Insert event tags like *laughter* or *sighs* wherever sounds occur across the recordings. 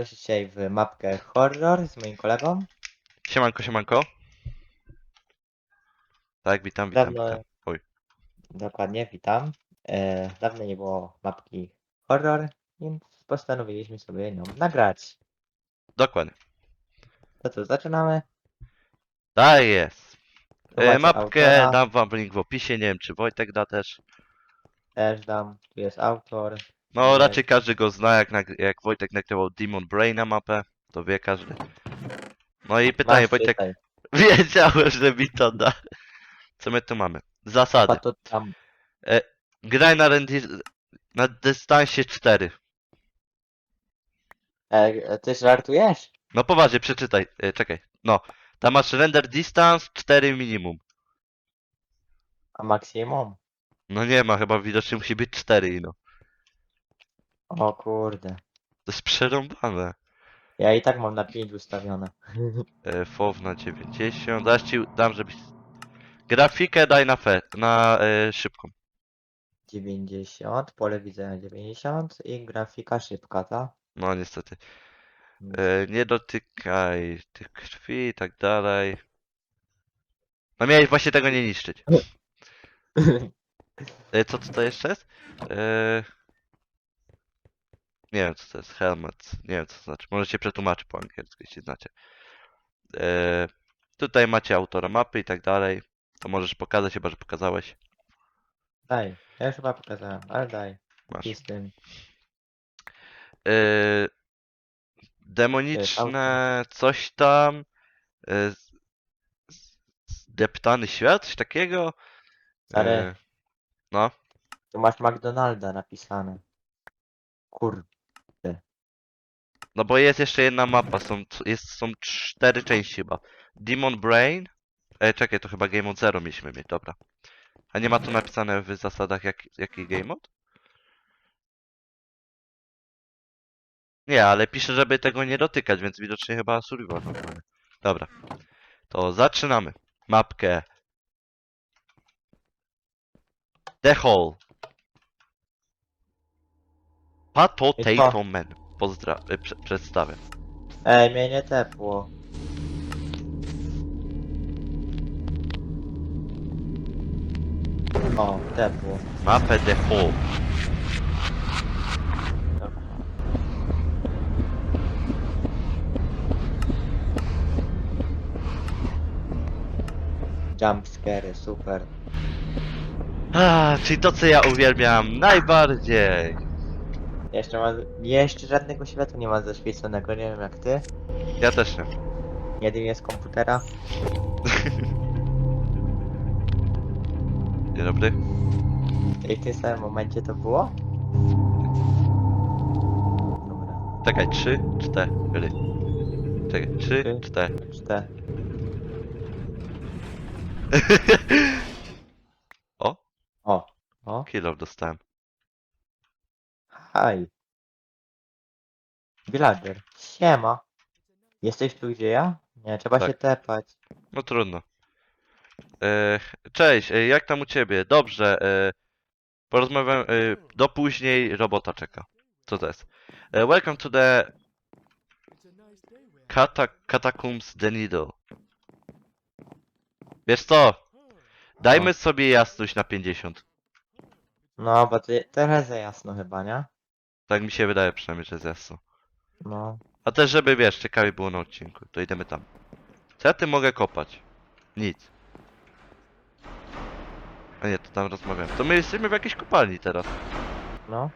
Się dzisiaj w mapkę horror z moim kolegą. Siemanko, siemanko. Tak, witam, witam, Dawno, witam. Oj. dokładnie, witam. E, dawno nie było mapki horror, więc postanowiliśmy sobie ją nagrać. Dokładnie. To co, zaczynamy? Tak jest. Tu E, macie mapkę autora. dam wam link w opisie, nie wiem czy Wojtek da też. Też dam, tu jest autor. No Nie. raczej każdy go zna, jak, nag- jak Wojtek nagrywał Demon Brain na mapę, to wie każdy. No i pytanie, Masz Wojtek, tutaj, *laughs* wiedziałem, że mi to da. Co my tu mamy? Zasady. to tam. Graj na, rendi- na dystansie 4. E, ty żartujesz? No poważnie, przeczytaj, e, czekaj. No, tam masz render distance 4 minimum. A maksimum? No nie ma, chyba widocznie musi być 4 no. O kurde. To jest przerąbane. Ja i tak mam na 5 ustawione. E, FOW na 90. Zaraz ci dam, żebyś... Grafikę daj na fe, na e, szybką. 90, pole widzenia 90 i grafika szybka, tak? No niestety. E, nie dotykaj tych krwi i tak dalej. No miałeś właśnie tego nie niszczyć. *laughs* E, co to jeszcze jest? E, nie wiem co to jest. Helmet. Nie wiem co to znaczy. Może się przetłumaczy po angielsku, jeśli znacie. E, tutaj macie autora mapy i tak dalej. To możesz pokazać, chyba że pokazałeś. Daj, ja już chyba pokazałem, ale daj. Masz. I z tym. Yy, demoniczne coś tam. Yy, z- zdeptany świat, coś takiego. Yy, no, Tu masz McDonalda napisane. Kur... no bo jest jeszcze jedna mapa, są, jest, są cztery części chyba. Demon Brain. E, czekaj, to chyba Game Mode Zero mieliśmy mieć, dobra. A nie ma tu napisane w zasadach jak, jaki Game Mode? Nie, ale pisze, żeby tego nie dotykać, więc widocznie chyba survival normalny. Dobra. To zaczynamy. Mapkę. The Hole. Potato Man. Pozdra... e, Prze przedstawię. Ej, mnie nie tepło. O, tepło. Mapę. Dobra. Jumpscary, super. A, czyli to co ja uwielbiam najbardziej. Jeszcze ma... Jeszcze żadnego światła nie ma zaświeconego, nie wiem jak ty. Ja też nie. Jedynie z komputera. *laughs* Dzień dobry. I w tym samym momencie to było? Dobra. Czekaj, trzy, cztery. Czekaj, trzy, cztery. Cztery. *laughs* O, O. O. kilo dostałem. Haj. Villager. Siema. Jesteś tu gdzie ja? Nie, trzeba Tak. się tepać. No trudno. E, cześć, e, jak tam u ciebie? Dobrze. E, porozmawiam. E, do później robota czeka. Co to jest? E, welcome to the Kata Catacombs the Needle. Wiesz co? Dajmy No. sobie jasność na 50. No, bo ty teraz za jasno chyba, nie? Tak mi się wydaje przynajmniej, że jest jasno. No. A też żeby wiesz, ciekawie było na odcinku, to idziemy tam. Co ja tym mogę kopać? Nic. A nie, to tam rozmawiam. To my jesteśmy w jakiejś kopalni teraz. No.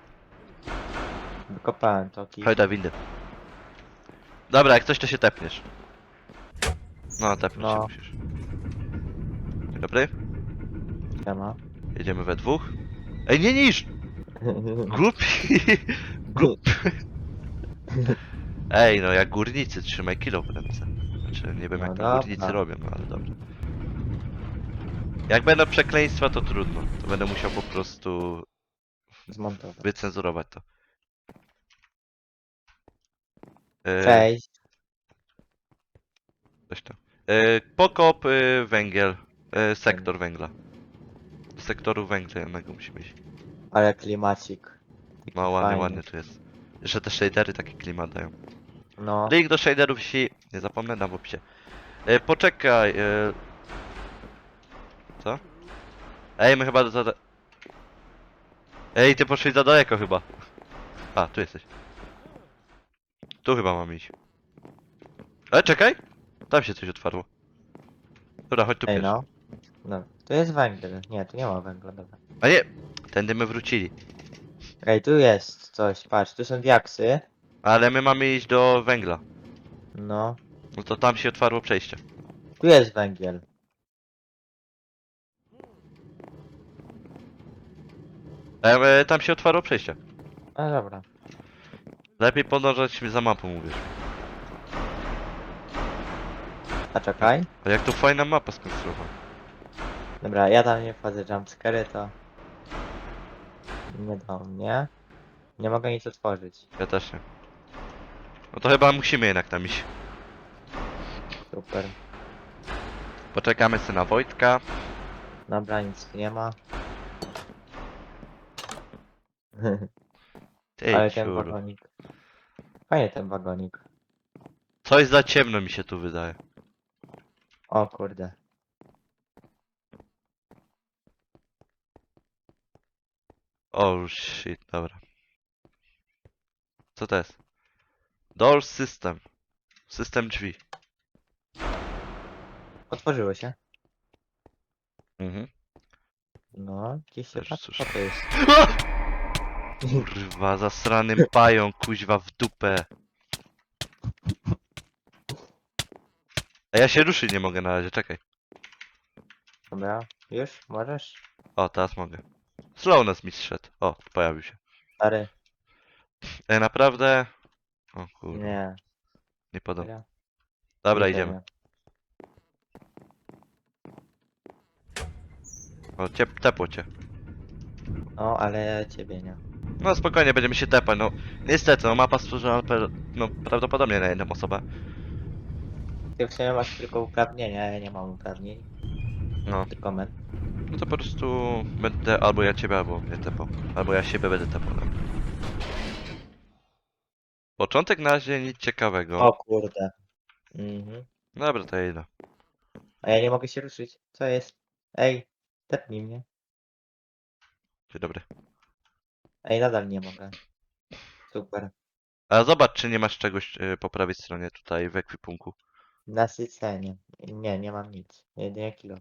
Wykopałem to kij. Chodź do windy. Dobra, jak coś to się tepniesz. No, tepnąć się No. musisz. Dzień dobry. Siema. Jedziemy we dwóch. Ej, nie niż! Głupi! Głupi! Ej, no jak górnicy, trzymaj kilo w ręce. Znaczy, nie wiem No jak tam dobra. górnicy robią, no ale dobrze. Jak będą przekleństwa, to trudno. To będę musiał po prostu Zmontować. wycenzurować to. E, Cześć. Coś tam. E, pokop, e, węgiel. E, sektor węgla. Sektoru węgla jednego musi być. Ale klimacik. No ładnie, fajny. ładnie tu jest. Jeszcze te shadery taki klimat dają. No, Link do shaderów si... Nie zapomnę dam w opisie. E, poczekaj. E... Co? Ej, my chyba do... za- Ej, ty poszli za daleko chyba. A, tu jesteś. Tu chyba mam iść. E, czekaj! Tam się coś otwarło. Dobra, chodź tu ej pierwszy. no. No, tu jest węgiel. Nie, tu nie ma węgla, dobra. A nie! Tędy my wrócili. Ej, tu jest coś, patrz, tu są diaksy. Ale my mamy iść do węgla. No, No to tam się otwarło przejście. tu jest węgiel. E, e, tam się otwarło przejście. No dobra. Lepiej podążać za mapą, mówisz. A czekaj. A jak tu fajna mapa skonstruowana. Dobra, ja tam nie wchodzę jumpscary, to... Nie do mnie. Nie mogę nic otworzyć. Ja też nie. No to chyba musimy jednak tam iść. Super. Poczekamy sobie na Wojtka. Dobra, nic tu nie ma. *laughs* Ej, Ale ten ciur. wagonik. Fajnie ten wagonik. Coś za ciemno mi się tu wydaje. O kurde. Oh shit, dobra. Co to jest? Door system. System drzwi. Otworzyło się. Mhm. No, gdzieś się Też słyszę. Co to jest? *laughs* Kurwa, zasrany pają, kuźwa w dupę. A ja się ruszyć nie mogę na razie, czekaj. Dobra, już? Możesz? O, teraz mogę. Slowness mi zszedł. O, pojawił się. Stary. E, naprawdę? O kurwa, nie, Nie. podoba. Dobra, Dobra, idziemy. O, ciep, tepło cię. No, ale ciebie nie. No spokojnie, będziemy się tepać, no. Niestety, no mapa stworzona, per, no prawdopodobnie na jedną osobę. Ty w sumie masz tylko uprawnienia, ja nie mam uprawnień. No, Tylko men. No to po prostu będę albo ja ciebie, albo mnie tepał. Albo ja siebie będę tepał. Początek na razie nic ciekawego. O kurde. Mhm. Dobra, to ja idę. A ja nie mogę się ruszyć. Co jest? Ej, tepnij mnie. Dzień dobry. Ej, nadal nie mogę. Super. A zobacz, czy nie masz czegoś y, po prawej stronie tutaj w ekwipunku. Nasycenie. Nie, nie mam nic. Jedynie kilo.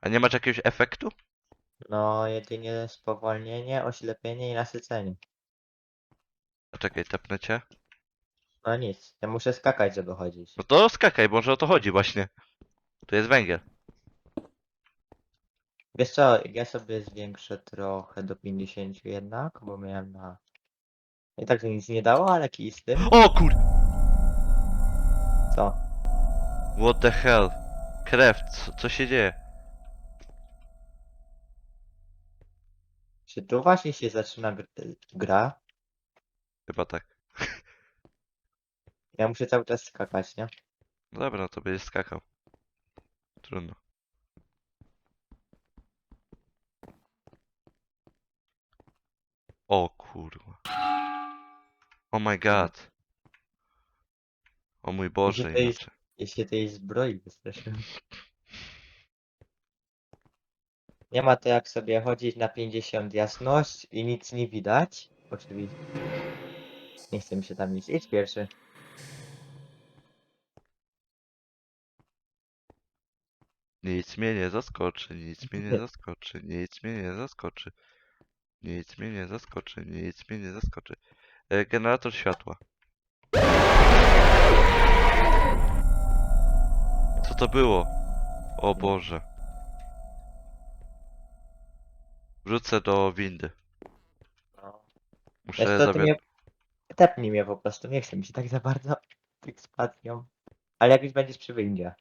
A nie masz jakiegoś efektu? No, jedynie spowolnienie, oślepienie i nasycenie. Czekaj, tepnę cię. No nic. Ja muszę skakać, żeby chodzić. No to skakaj, może o to chodzi właśnie. Tu jest węgiel. Wiesz co, ja sobie zwiększę trochę do 50 jednak, bo miałem na... I tak to nic nie dało, ale kij z tym. O kur... Co? What the hell? Krew, co, co się dzieje? Czy tu właśnie się zaczyna gr gra? Chyba tak. Ja muszę cały czas skakać, nie? No dobra, no to będziesz skakał. Trudno. O kurwa. Oh my god. O mój Boże, to jest- inaczej. Się tej zbroi wystraszyłem. Nie ma to jak sobie chodzić na 50 jasność i nic nie widać. Oczywiście. Nie chcę mi się tam iść. Idź pierwszy. Nic mnie nie zaskoczy, nic mnie nie zaskoczy, nic mnie nie zaskoczy. Nic mnie nie zaskoczy, nic mnie nie zaskoczy. E, generator światła. Co to było? O Boże. Wrócę do windy. No. Muszę Wiesz co, ty zabrać. mnie... Tepnij mnie po prostu. Nie chcę mi się tak za bardzo *laughs* tych spacją. Ale jak już będziesz przy windzie.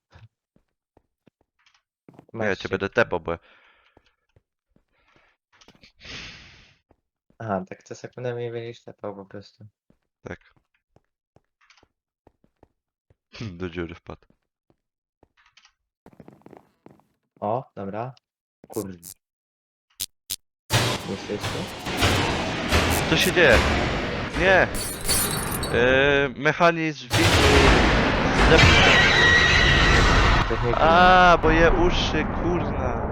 Nie, ja Masz cię się- będę tepał, bo... Aha, tak co sekundę mnie będziesz tepał po prostu. Tak. *clears throat* Do dziury wpadł. O, dobra. Kurde. Co się dzieje? Nie! Yy, mechanizm. Coś mnie A, bo je uszy, kurna.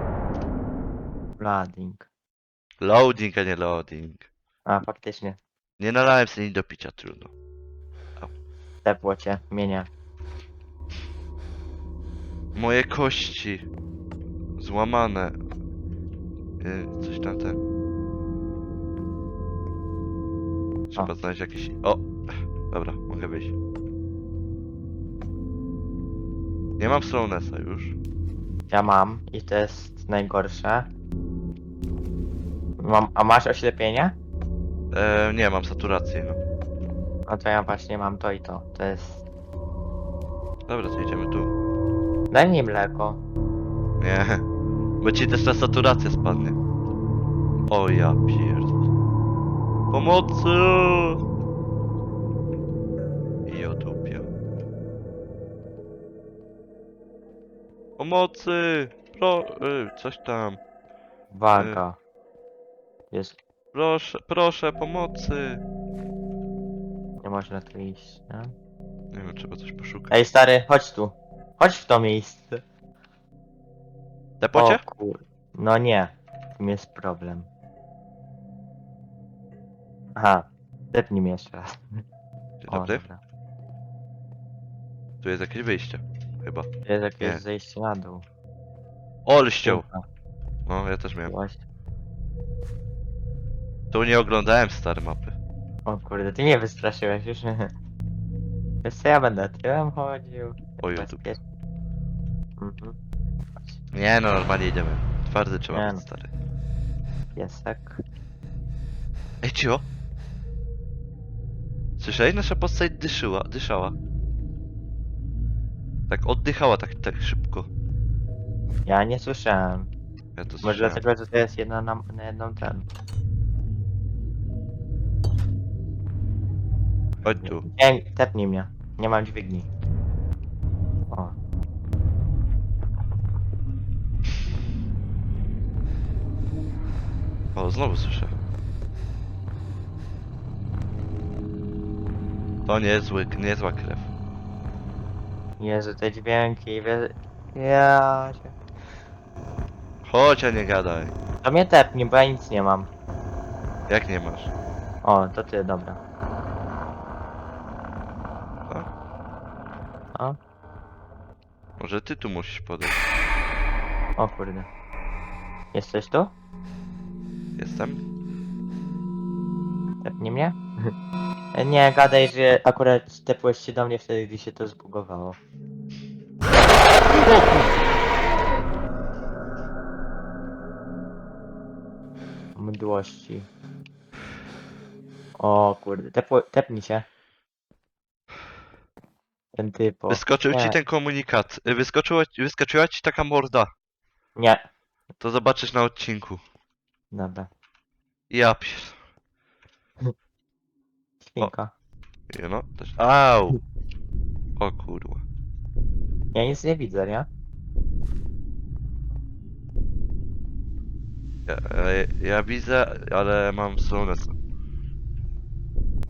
Loading. Loading, a nie loading. A, faktycznie. Nie nalałem sobie nic do picia, trudno. Tepło cię, mienia. Moje kości. Złamane. Yy, coś tam ten. Trzeba znaleźć jakiś... O! Dobra, mogę wyjść. Nie mam slownessa już. Ja mam i to jest najgorsze. Mam, a masz oślepienie? E, nie, mam saturację, no. No to ja właśnie mam to i to. To jest... Dobra, to idziemy tu. Daj mi mleko. Nie. Bo ci też ta saturacja spadnie. O ja pierd. Pomocy! I odupia. Pomocy! Pro... Y, coś tam. Waga. Jest... Proszę, proszę, pomocy! Nie można tu iść, nie? Nie wiem, trzeba coś poszukać. Ej stary, chodź tu. Chodź w to miejsce. Depocie? O kur... No nie. Tu jest problem. Aha. Zepnij mnie jeszcze raz. Dzień O, dobry. dobra. Tu jest jakieś wyjście. Chyba. To jest jakieś Nie. zejście na dół. Ol ściął. Kurwa, No, ja też miałem. właśnie. Tu nie oglądałem stare mapy. O kurde, ty mnie wystraszyłeś już. *laughs* Wiesz co, ja będę tyłem chodził. Oj, Bezpiecznie. Mhm. Nie no, normalnie idziemy. Twardy trzeba Nie być no. stary. Piesek. Ej, cio! Słyszałeś? Nasza postać dyszyła, dyszała. Tak oddychała tak, tak szybko. Ja nie słyszałem. Ja to Może słyszałem. dlatego, że to jest jedna na, na jedną ten. Chodź tu. Nie, tepnij mnie. Nie mam dźwigni. O. O, znowu słyszę. To niezły, niezła krew. Jezu, te dźwięki, wie... Ja cię... Chodź, a nie gadaj. To mnie tepnij, bo ja nic nie mam. Jak nie masz? O, to ty, dobra. A? O, Może ty tu musisz podejść. o kurde. Jesteś tu? Jestem? Tepnij mnie? *laughs* nie, gadaj, że akurat tepłeś się do mnie wtedy, gdy się to zbugowało. Mdłości. O kurde, tepło, tepnij się. Ten typo. Wyskoczył ci Nie. ten komunikat. Y, Wyskoczyła, wyskoczyła ci taka morda. Nie. To zobaczysz na odcinku. Dobra. Ja pier... Świnka. You know? Też... Au! O kurwa. Ja nic nie widzę, nie? Ja, ja, ja widzę, ale mam slowness.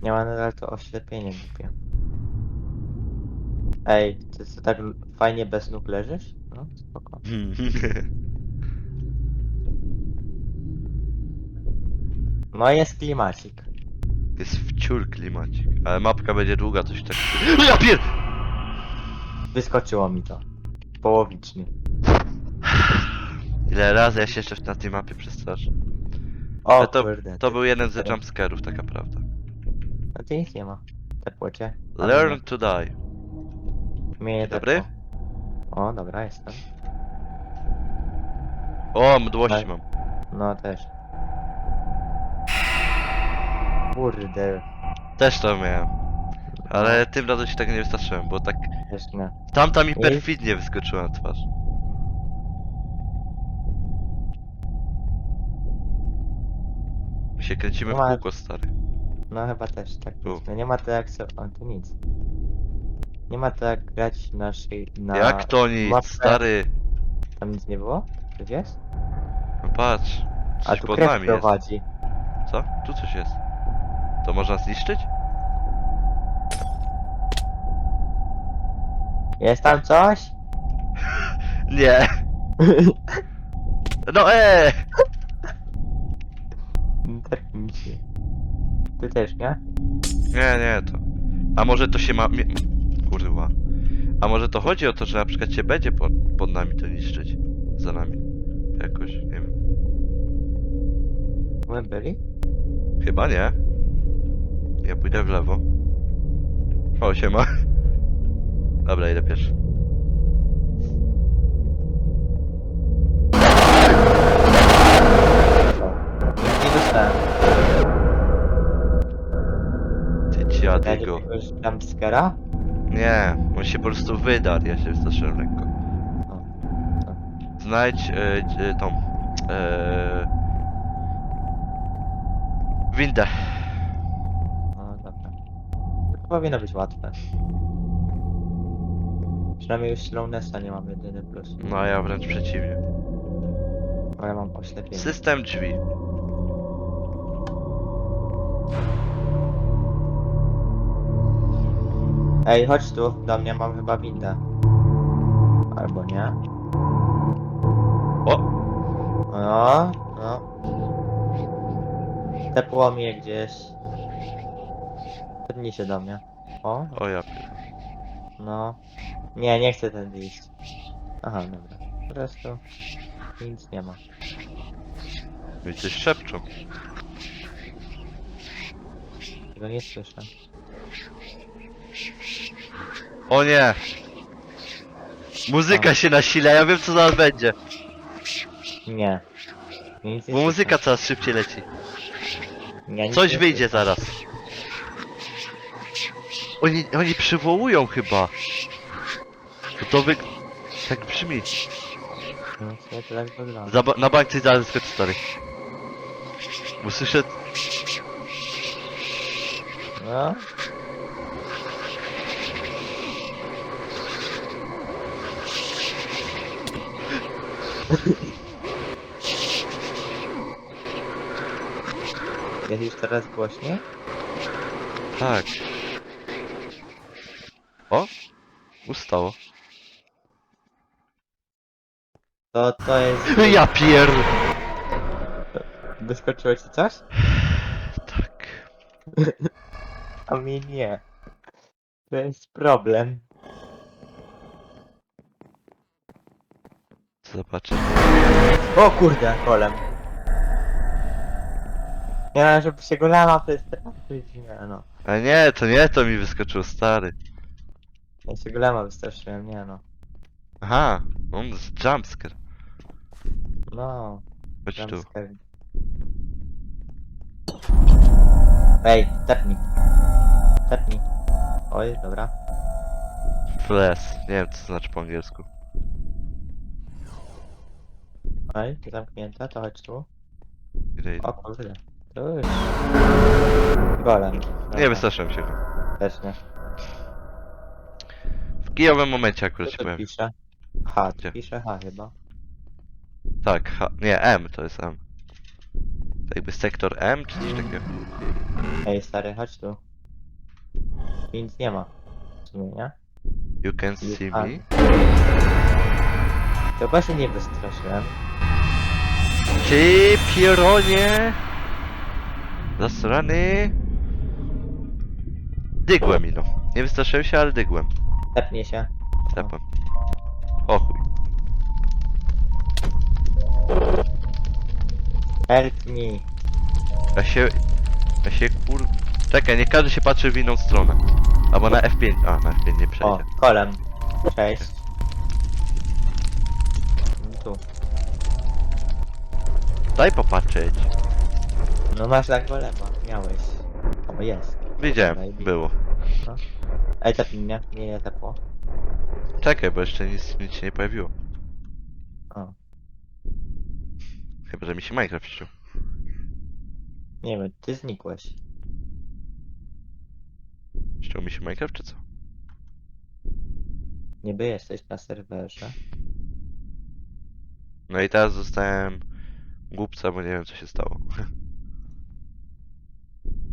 Nie ma nadal to oślepienie głupie. Ej, ty co tak fajnie bez nóg leżysz? No, spoko. *laughs* No jest klimacik. Jest wciul klimacik. Ale mapka będzie długa, coś tak... No ja pier... Wyskoczyło mi to. Połowicznie. Ile razy ja się jeszcze na tej mapie przestraszę. O Ale to- kurde. To był jeden z jumpscarów, taka prawda. No ty nic nie ma. Tepło cię. A Learn to die. Mnie nie Dobry? O, dobra, jestem. O, mdłości Tak. mam. No też. Kurde. Też to miałem. Ale tym razem się tak nie wystraszyłem, bo tak... Też nie. Tamta mi perfidnie wyskoczyła na twarz. My się kręcimy w kółko, stary. No chyba też tak. Tu. jest. No nie ma to jak so... O, tu nic. Nie ma to jak grać naszej... Na... Jak to nic, mapę. stary? Tam nic nie było? Tu wiesz? No patrz. A Coś tu pod krew nami jest. prowadzi. Co? Tu coś jest. To można zniszczyć? Jest tam coś? *laughs* Nie! *laughs* No e! Tak mi się. Ty też, nie? Nie, nie, to. A może to się ma. mie- Kurwa. A może to chodzi o to, że na przykład cię będzie pod, pod nami to niszczyć? Za nami. Jakoś, nie wiem. My byli? Chyba nie. Ja pójdę w lewo. O, siema. Dobra, idę pierwszy. Nie dostałem. Ty Ja dziady go. jakiegoś? Nie, on się po prostu wydarł, ja się wystraszyłem lekko. Znajdź e, e, tą. E, windę. No powinno być łatwe. Przynajmniej już slownessa nie mam jedyny plus. No a ja wręcz przeciwnie. Bo ja mam oślepienie. System drzwi. Ej, chodź tu, do mnie mam chyba windę. Albo nie. O! No, no. Tepło mnie gdzieś. Podnij się do mnie. O, O ja pier- no. Nie, nie chcę tędy iść. Aha, dobra. Po prostu nic nie ma. Coś szepczą. Tego nie słyszę. O nie! Muzyka się nasila, ja wiem co zaraz będzie. Nie. Nic nie Bo słyszę. muzyka coraz szybciej leci. Ja nic Coś nie wyjdzie słyszę. zaraz. Oni, oni przywołują chyba. To, to wy... Tak brzmi. No, sobie to tak wygląda. Za, ba- na coś zaraz skoczy stary. Bo słyszę... No. Jest już teraz głośniej? Tak. O! Ustało. To to jest... *laughs* Ja pier... Wyskoczyło ci coś? *sighs* Tak. *laughs* A mi nie. To jest problem. Zobaczę. O kurde, golem. Nie, żeby się golema przestraszyć, nie no. A nie, to nie to mi wyskoczył stary. Ja się golema wystraszyłem, nie no. Aha, on z jumpscare. No, Chodź tu. jumpscare. Ej, tepnij. Tepnij. Oj, dobra. Fles. Nie wiem co to znaczy po angielsku. Oj, to zamknięte, to chodź tu. Idę, idę. O kurde. Tu już. Golem. Nie Dobra, wystraszyłem się. Też nie. W kijowym momencie akurat się powiem. pisze? H, Gdzie? pisze H chyba. Tak, H. Nie, M to jest M. To jakby sektor M czy coś takiego. Ej, stary, chodź tu. Nic nie ma. W sumie, nie? You can see me. To właśnie nie wystraszyłem. Ty pieronie! Zasrany! Dygłem ino. Nie wystraszyłem się, ale dygłem. Tepnie się. Tepłem. O chuj. Help me. Ja się... Ja się kur... Czekaj, nie każdy się patrzy w inną stronę. Albo na F5. A, na F5 nie O, przejdzie. kolem. Cześć. Tu. Daj popatrzeć. No masz tak golema. Miałeś. O, jest. Widziałem, było. Ej, tepnij mnie. Nie, nie tepło. Czekaj, bo jeszcze nic, nic się nie pojawiło. O. Chyba, że mi się Minecraft ściął. Nie wiem, ty znikłeś. Ściął mi się Minecraft, czy co? Niby jesteś na serwerze. No i teraz zostałem głupca, bo nie wiem co się stało. *laughs*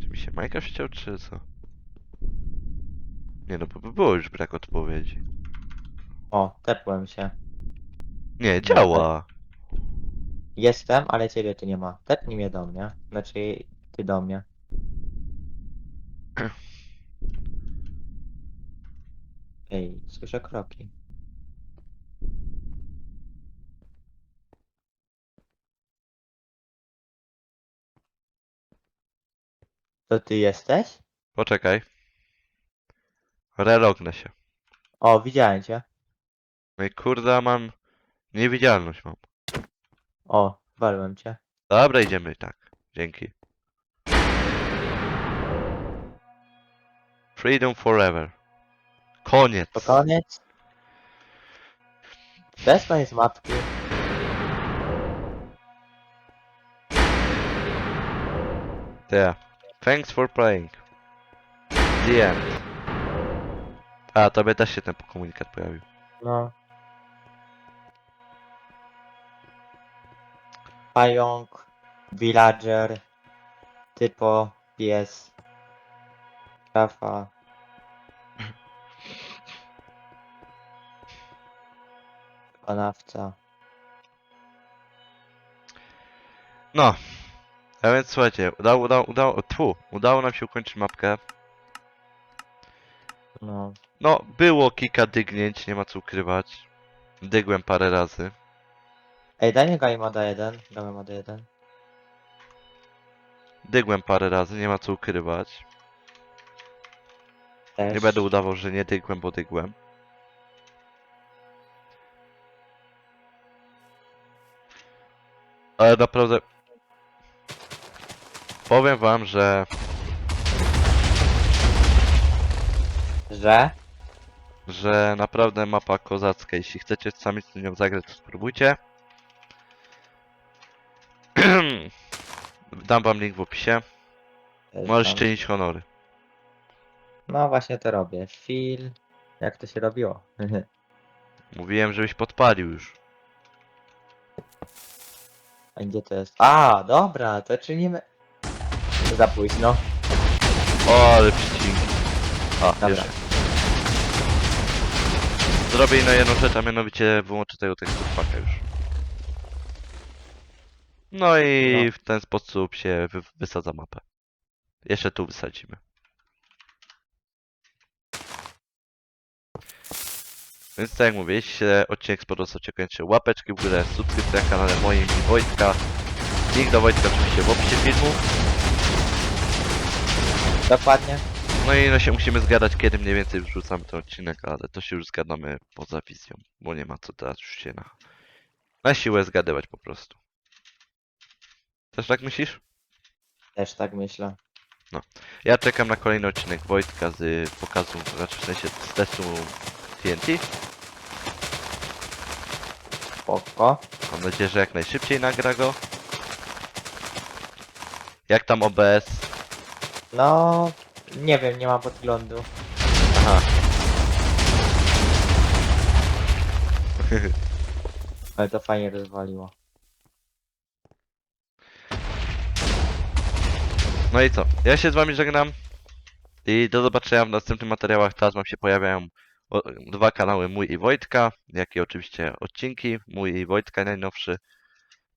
czy mi się Minecraft ściął, czy co? Nie no, bo by było już brak odpowiedzi. O, tepłem się. Nie, działa. Jestem, ale ciebie tu nie ma. Tepnij mnie do mnie. Znaczy, ty do mnie. *clears throat* Ej, słyszę kroki. To ty jesteś? Poczekaj. Relognę się. O, widziałem cię. No i kurde, mam... Niewidzialność mam. O, walłem cię. Dobra, idziemy tak. Dzięki. Freedom forever. Koniec. To koniec. Jest koniec mapki. Yeah. Thanks for playing. The end. A, tobie też się ten komunikat pojawił. No. Pająk, villager, typo, pies, szafa. Wykonawca. No. A więc słuchajcie, udało, udało, udało, tfu, udało nam się ukończyć mapkę. No. No, było kilka dygnięć, nie ma co ukrywać. Dygłem parę razy. Ej, daj mi Game Moda 1. Game Moda 1. Dygłem parę razy, nie ma co ukrywać. Też. Nie będę udawał, że nie dygłem, bo dygłem. Ale naprawdę... Powiem wam, że... Że? Że naprawdę mapa kozacka. Jeśli chcecie sami z nią zagrać, to spróbujcie. *clears throat* Dam wam link w opisie. Możesz czynić honory. No właśnie to robię. Fil. Jak to się robiło? *laughs* Mówiłem, żebyś podpalił już. A gdzie to jest? A, dobra, to czynimy. Za późno. O, ale przycinki. A, Dobra. jeszcze. Zrobię inną jedną rzecz, a mianowicie wyłączę tego teksturpaka już. No i No. w ten sposób się wy wysadza mapę. Jeszcze tu wysadzimy. Więc tak jak mówię, jeśli się odcinek spodobał, to kończę łapeczki w górę, subskrypcja na kanale moim i Wojtka. Link do Wojtka oczywiście w opisie filmu. Dokładnie. No i no się musimy zgadać, kiedy mniej więcej wrzucamy ten odcinek, ale to się już zgadamy poza wizją, bo nie ma co teraz już się na, na siłę zgadywać po prostu. Też tak myślisz? Też tak myślę. Ja czekam na kolejny odcinek Wojtka z pokazu, znaczy w sensie z testu TNT. Spoko. Mam nadzieję, że jak najszybciej nagra go. Jak tam OBS? No, nie wiem, nie mam podglądu. Aha. *laughs* Ale to fajnie rozwaliło. No i co? Ja się z wami żegnam. I do zobaczenia w następnych materiałach. Teraz wam się pojawiają o, dwa kanały, mój i Wojtka, jak i oczywiście odcinki, mój i Wojtka najnowszy.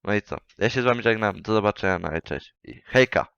No i co? Ja się z wami żegnam. Do zobaczenia na cześć i hejka!